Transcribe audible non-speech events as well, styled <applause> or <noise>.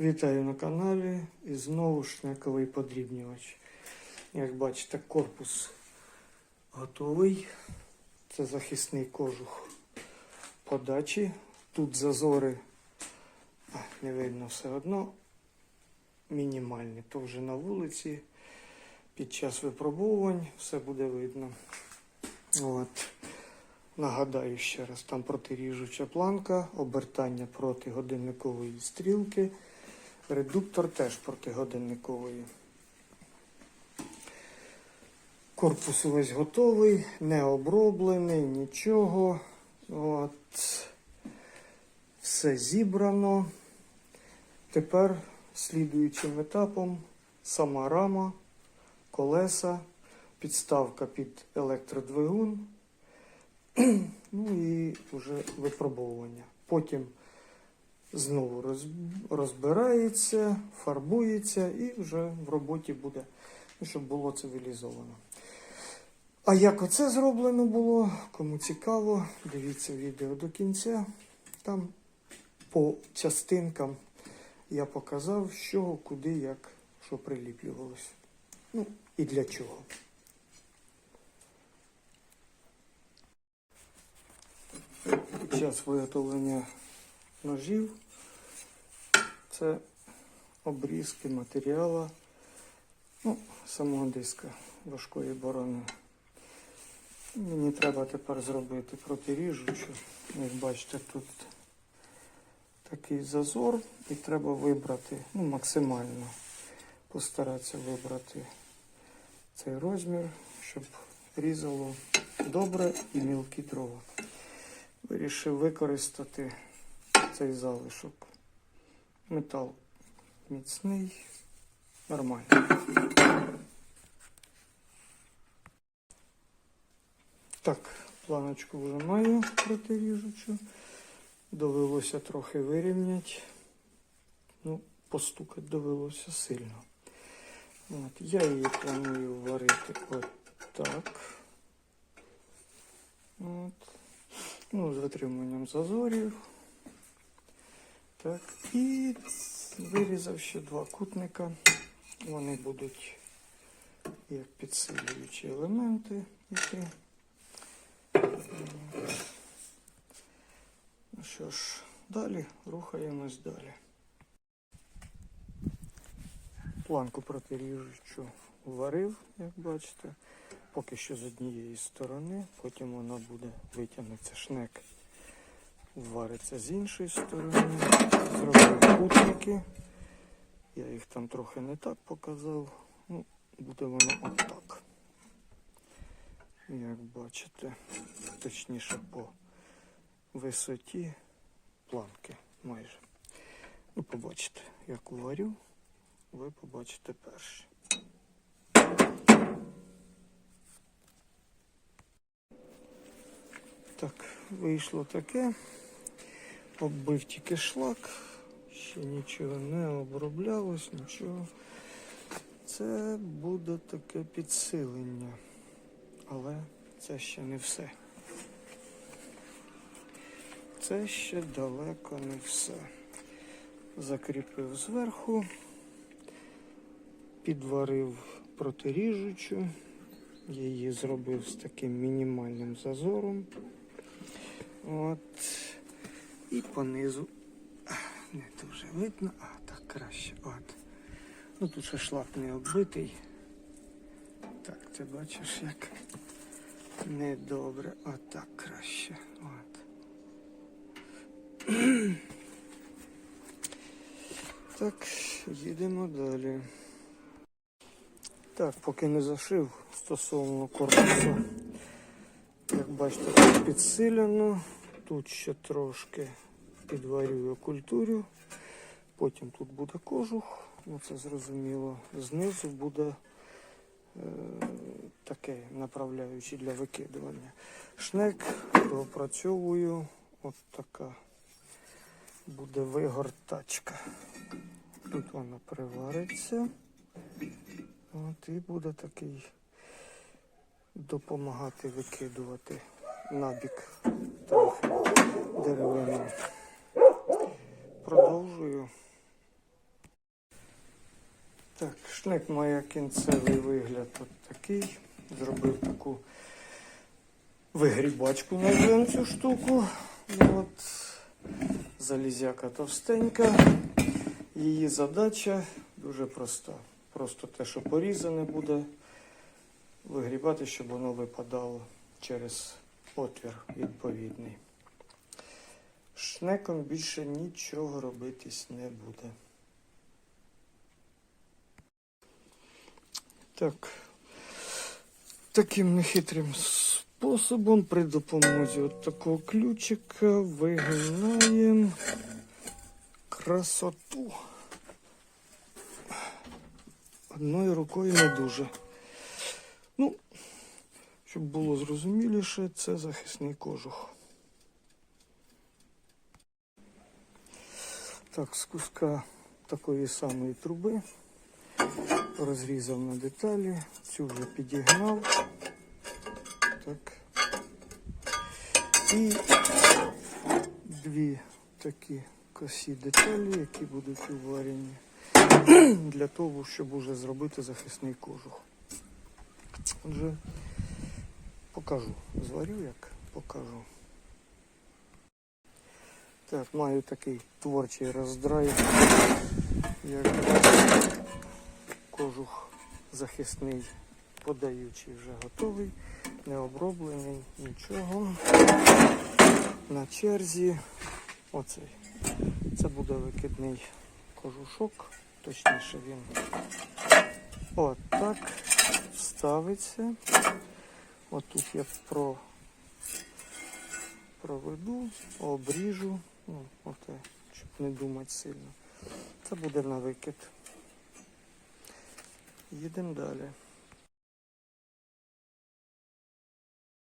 Вітаю на каналі і знову шняковий подрібнювач. Як бачите, корпус готовий. Це захисний кожух подачі. Тут зазори, не видно все одно, мінімальні. То вже на вулиці під час випробовувань все буде видно. От. Нагадаю ще раз, там протиріжуча планка, обертання проти годинникової стрілки. Редуктор теж протигодинниковий. Корпус увесь готовий, не оброблений, нічого. От. Все зібрано. Тепер слідуючим етапом сама рама, колеса, підставка під електродвигун. <clears throat> Ну і вже випробовування. Потім знову розбирається, фарбується і вже в роботі буде, щоб було цивілізовано. А як оце зроблено було, кому цікаво, дивіться відео до кінця. Там по частинкам я показав, чого, куди, як, що приліплювалося. Ну і для чого. Під час виготовлення ножів це обрізки матеріалу ну, самого диска важкої борони. Мені треба тепер зробити протиріжучу. Як бачите, тут такий зазор і треба вибрати, ну, максимально постаратися вибрати цей розмір, щоб різало добре і мілкі дрова. Вирішив використати цей залишок. Метал міцний, нормальний. Так, планочку вже маю протиріжучу. Довелося трохи вирівняти. Ну, постукати довелося сильно. От, я її планую варити от. От. Ну, з витримуванням зазорів. Так, і вирізав ще два кутника. Вони будуть як підсилюючі елементи. Які. Ну що ж, далі рухаємось далі. Планку протиріжучу варив, як бачите. Поки що з однієї сторони, потім вона буде витягнеться шнек, вариться з іншої сторони. Зробив кутники. Я їх там трохи не так показав. Ну, буде воно отак. Як бачите, точніше по висоті планки майже. Ну, побачите, як уварю, ви побачите перші. Так, вийшло таке. Оббив тільки шлак, ще нічого не оброблялось, нічого. Це буде таке підсилення. Але це ще не все. Це ще далеко не все. Закріпив зверху, підварив протиріжучу, її зробив з таким мінімальним зазором. От. І понизу не дуже видно, а так краще. От. Ну тут ще шлак не оббитий. Так, ти бачиш, як недобре. Отак краще. От. <clears throat> Так, їдемо далі. Так, поки не зашив стосовно корпусу. Як бачите, тут підсилено. Тут ще трошки підварюю культурю. Потім тут буде кожух, ну це зрозуміло. Знизу буде е, таке направляюче для викидування. Шнек пропрацьовую. От така буде вигортачка. Тут вона привариться. От і буде такий допомагати викидувати набік трохи деревини. Продовжую. Так, шнек має кінцевий вигляд от такий. Зробив таку вигрібачку назвемо цю штуку. Ну, От, залізяка товстенька. Її задача дуже проста. Просто те, що порізане буде, вигрібати, щоб воно випадало через отвір відповідний. Шнеком більше нічого робитись не буде. Так. Таким нехитрим способом при допомозі от такого ключика вигинаємо красоту. Одною рукою не дуже. Ну, щоб було зрозуміліше, це захисний кожух. Так, з куска такої самої труби розрізав на деталі, цю вже підігнав. Так. І дві такі косі деталі, які будуть уварені <clears throat> для того, щоб уже зробити захисний кожух. Отже, покажу. Зварю як покажу. Так, маю такий творчий роздрай. Як кожух захисний, подаючий вже готовий, не оброблений, нічого. На черзі оцей. Це буде викидний кожушок, точніше він отак вставиться. Отут я про, проведу, обріжу, ну, оте, щоб не думати сильно. Це буде на викид. Їдемо далі.